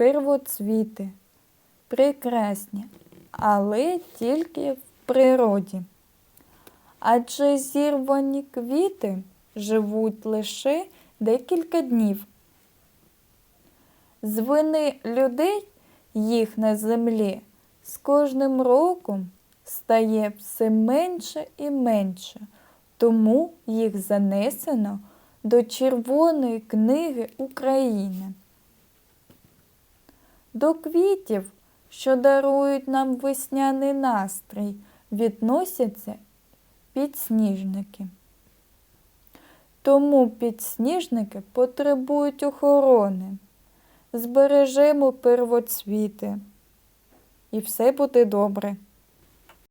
первоцвіти, прекрасні, але тільки в природі. Адже зірвані квіти живуть лише декілька днів. З вини людей їх на землі з кожним роком стає все менше і менше, тому їх занесено до Червоної книги України. До квітів, що дарують нам весняний настрій, відносяться підсніжники. Тому підсніжники потребують охорони. Збережемо первоцвіти, і все буде добре.